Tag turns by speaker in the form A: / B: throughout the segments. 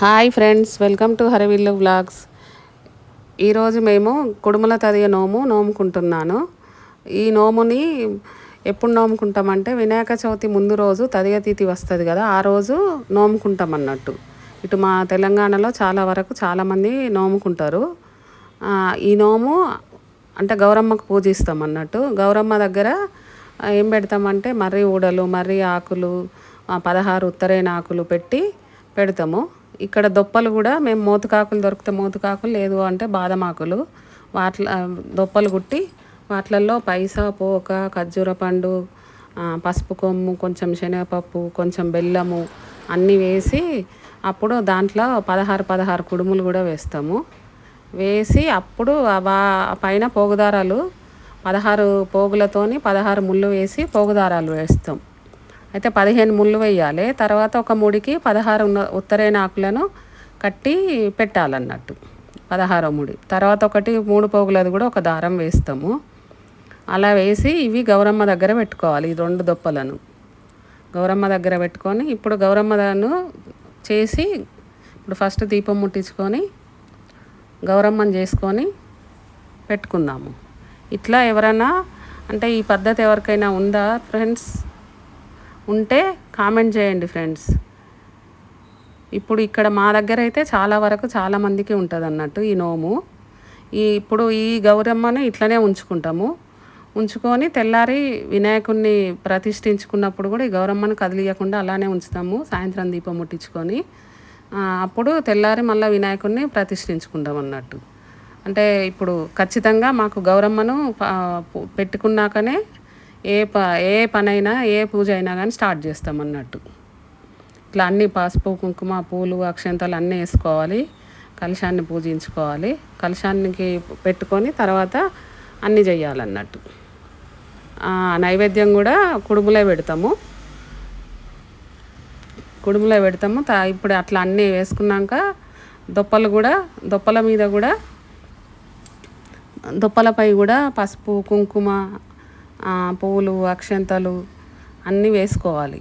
A: Hi friends welcome to Haravillu vlogs. ఈరోజు మేము కుడుముల తదియ నోము నోముకుంటున్నాను. ఈ నోముని ఎప్పుడు నోముకుంటామంటే వినాయక చవితి ముందు రోజు తదియ తిథి వస్తుంది కదా ఆ రోజు నోముకుంటాం అన్నట్టు ఇటు మా తెలంగాణలో చాలా వరకు చాలామంది నోముకుంటారు. ఈ నోము అంటే గౌరమ్మకు పూజిస్తాం అన్నట్టు గౌరమ్మ దగ్గర ఏం పెడతామంటే మర్రి ఊడలు మర్రి ఆకులు పదహారు ఉత్తరైన ఆకులు పెట్టి పెడతాము. ఇక్కడ దొప్పలు కూడా మేము మోతుకాకులు దొరికితే మోతుకాకులు లేదు అంటే బాదం ఆకులు వాటి దొప్పలు కుట్టి వాటిలలో పైసా పోక ఖర్జూర పండు పసుపు కొమ్ము కొంచెం శనగపప్పు కొంచెం బెల్లము అన్నీ వేసి అప్పుడు దాంట్లో పదహారు పదహారు కుడుములు కూడా వేస్తాము. వేసి అప్పుడు వా- పైన పోగుదారాలు పదహారు పోగులతోని పదహారు ముళ్ళు వేసి పోగుదారాలు వేస్తాం. అయితే పదిహేను ముళ్ళు వేయాలి తర్వాత ఒక ముడికి పదహారు ఉన్న ఉత్తరైన ఆకులను కట్టి పెట్టాలన్నట్టు. పదహారో ముడి. తర్వాత ఒకటి మూడు పోగులది కూడా ఒక దారం వేస్తాము. అలా వేసి ఇవి గౌరమ్మ దగ్గర పెట్టుకోవాలి ఈ రెండు దొప్పలను. గౌరమ్మ దగ్గర పెట్టుకొని ఇప్పుడు గౌరమ్మను చేసి ఇప్పుడు ఫస్ట్ దీపం ముట్టించుకొని గౌరమ్మను చేసుకొని పెట్టుకుందాము ఇట్లా ఎవరైనా అంటే ఈ పద్ధతి ఎవరికైనా ఉందా ఫ్రెండ్స్? ఉంటే కామెంట్ చేయండి ఫ్రెండ్స్. ఇప్పుడు ఇక్కడ మా దగ్గర అయితే చాలా వరకు చాలామందికి ఉంటుంది అన్నట్టు ఈ నోము. ఈ ఇప్పుడు ఈ గౌరమ్మను ఇట్లనే ఉంచుకుంటాము. ఉంచుకొని తెల్లారి వినాయకుడిని ప్రతిష్ఠించుకున్నప్పుడు కూడా ఈ గౌరమ్మను కదిలియకుండా అలానే ఉంచుతాము సాయంత్రం దీపం ముట్టించుకొని. అప్పుడు తెల్లారి మళ్ళీ వినాయకుడిని ప్రతిష్ఠించుకుంటాం అన్నట్టు అంటే ఇప్పుడు ఖచ్చితంగా మాకు గౌరమ్మను పెట్టుకున్నాకనే ఏ ప ఏ పనైనా ఏ పూజ అయినా కానీ స్టార్ట్ చేస్తాం అన్నట్టు. ఇట్లా అన్ని పసుపు కుంకుమ పూలు అక్షంతలు అన్నీ వేసుకోవాలి. కలశాన్ని పూజించుకోవాలి. కలశానికి పెట్టుకొని తర్వాత అన్నీ చేయాలన్నట్టు నైవేద్యం కూడా కుడుములే పెడతాము. కుడుములో పెడతాము. తా ఇప్పుడు అట్లా అన్నీ వేసుకున్నాక దొప్పలు కూడా దొప్పల మీద కూడా దుప్పలపై కూడా పసుపు కుంకుమ పువ్వులు అక్షంతలు అన్నీ వేసుకోవాలి.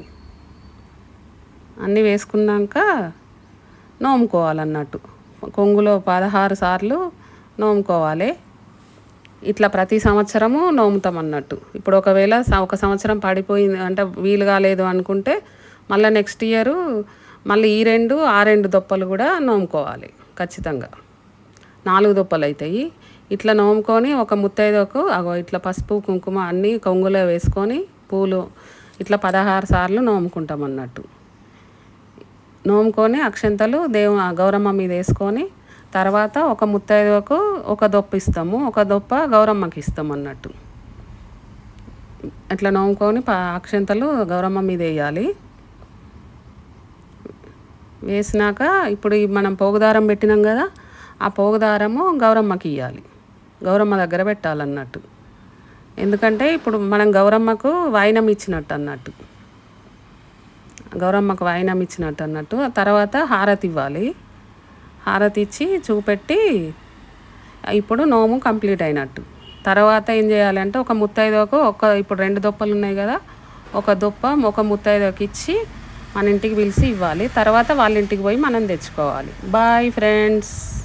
A: అన్నీ వేసుకున్నాక నోముకోవాలన్నట్టు. కొంగులో పదహారు సార్లు నోముకోవాలి. ఇట్లా ప్రతి సంవత్సరము నోముతాం అన్నట్టు ఇప్పుడు ఒకవేళ ఒక సంవత్సరం పడిపోయింది అంటే వీలు కాలేదు అనుకుంటే మళ్ళీ నెక్స్ట్ ఇయర్ మళ్ళీ ఈ రెండు ఆ రెండు దొప్పలు కూడా నోముకోవాలి ఖచ్చితంగా. నాలుగు దొప్పలు అవుతాయి ఇట్లా నోముకొని ఒక ముత్తైదకు అగో ఇట్లా పసుపు కుంకుమ అన్నీ కొంగులో వేసుకొని పూలు ఇట్లా పదహారు సార్లు నోముకుంటాం అన్నట్టు. నోముకొని అక్షంతలు దేవు ఆ గౌరమ్మ మీద వేసుకొని తర్వాత ఒక ముత్తైదువకు ఒక దొప్ప ఇస్తాము. ఒక దొప్ప గౌరమ్మకి ఇస్తాం అన్నట్టు. అట్లా నోముకొని అక్షంతలు గౌరమ్మ మీద వేయాలి. వేసినాక ఇప్పుడు ఈ మనం పోగుదారం పెట్టినాం కదా ఆ పోగుదారము గౌరమ్మకి ఇవ్వాలి గౌరమ్మ దగ్గర పెట్టాలన్నట్టు. ఎందుకంటే ఇప్పుడు మనం గౌరమ్మకు వాయినం ఇచ్చినట్టు అన్నట్టు. గౌరమ్మకు వాయినం ఇచ్చినట్టు అన్నట్టు. ఆ తర్వాత హారతి ఇవ్వాలి. హారతి ఇచ్చి చూపెట్టి ఇప్పుడు నోము కంప్లీట్ అయినట్టు. తర్వాత ఏం చేయాలంటే ఒక ముత్తైదోకు ఒక ఇప్పుడు రెండు దొప్పలు ఉన్నాయి కదా ఒక దొప్ప ఒక ముత్తైదోకి ఇచ్చి మన ఇంటికి పిలిచి ఇవ్వాలి. తర్వాత వాళ్ళ ఇంటికి పోయి మనం తెచ్చుకోవాలి. Bye friends